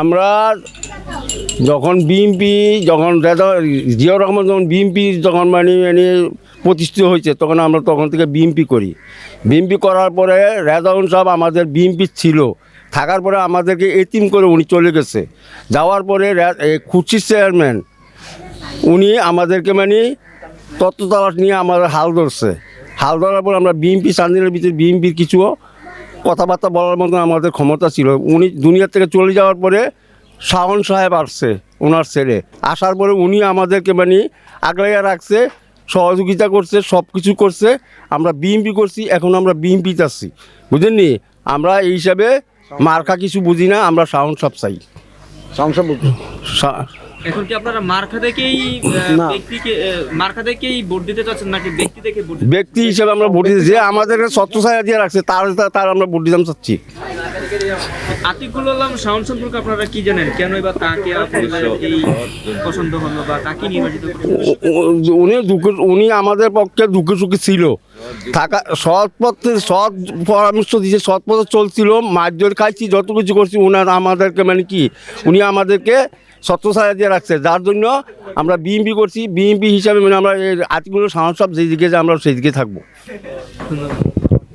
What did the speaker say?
আমরা যখন বিএনপি যখন জিয়াউর রহমান যখন বিএনপি যখন মানে মানে প্রতিষ্ঠিত হয়েছে, তখন আমরা তখন থেকে বিএনপি করি। বিএনপি করার পরে রেজাউন সাহেব আমাদের বিএনপি ছিল। থাকার পরে আমাদেরকে এতিম করে উনি চলে গেছে। যাওয়ার পরে খুচির চেয়ারম্যান, উনি আমাদেরকে মানে তত্ত্ব তালাশ নিয়ে আমাদের হাল ধরছে। হাল ধরার পর আমরা বিএনপি চান্দিনের ভিতরে বিএনপির কিছু কথাবার্তা বলার মতো আমাদের ক্ষমতা ছিল। উনি দুনিয়া থেকে চলে যাওয়ার পরে শাওন সাহেব আসছে ওনার ছেলে আসার পরে উনি আমাদেরকে মানে আগলাইয়া রাখছে, সহযোগিতা করছে সব কিছু করছে। আমরা বিএমপি করছি, এখন আমরা বিএমপিতে আসছি বুঝলেননি আমরা এই হিসাবে মার্কা কিছু বুঝি না, আমরা শাওন সব চাই। শাওন সা- এখন কি আপনারা মার্কা দেখেই ব্যক্তিকে মার্কা দেখেই ভোট দিতে চাচ্ছেন নাকি ব্যক্তি দেখে ভোট ব্যক্তি হিসেবে আমরা ভোট দিতে যে আমাদের ছত্রছায়া দিয়ে রাখছে তার তার আমরা ভোট দিতাম চাচ্ছি। আতিকুল আলম শাওন সম্পর্কে আপনারা কি জানেন? কেন বা তাকে আপনাদের এই পছন্দ হলো বা তাকে নির্বাচিত উনি দুঃখে উনি আমাদের পক্ষে দুঃখে সুখে ছিল। থাকা সৎ পথে সৎ পরামর্শ দিয়েছে সৎ পথে চলছিল মারজোর খাইছি যত কিছু করছি উনার আমাদেরকে মানে কি উনি আমাদেরকে ছত্রছায়া দিয়ে রাখছে। যার জন্য আমরা বিএমপি করছি বিএমপি হিসাবে মানে আমরা এই আর্টিগুলো সাহস সব যেদিকে যে আমরা সেদিকে থাকব। ধন্যবাদ।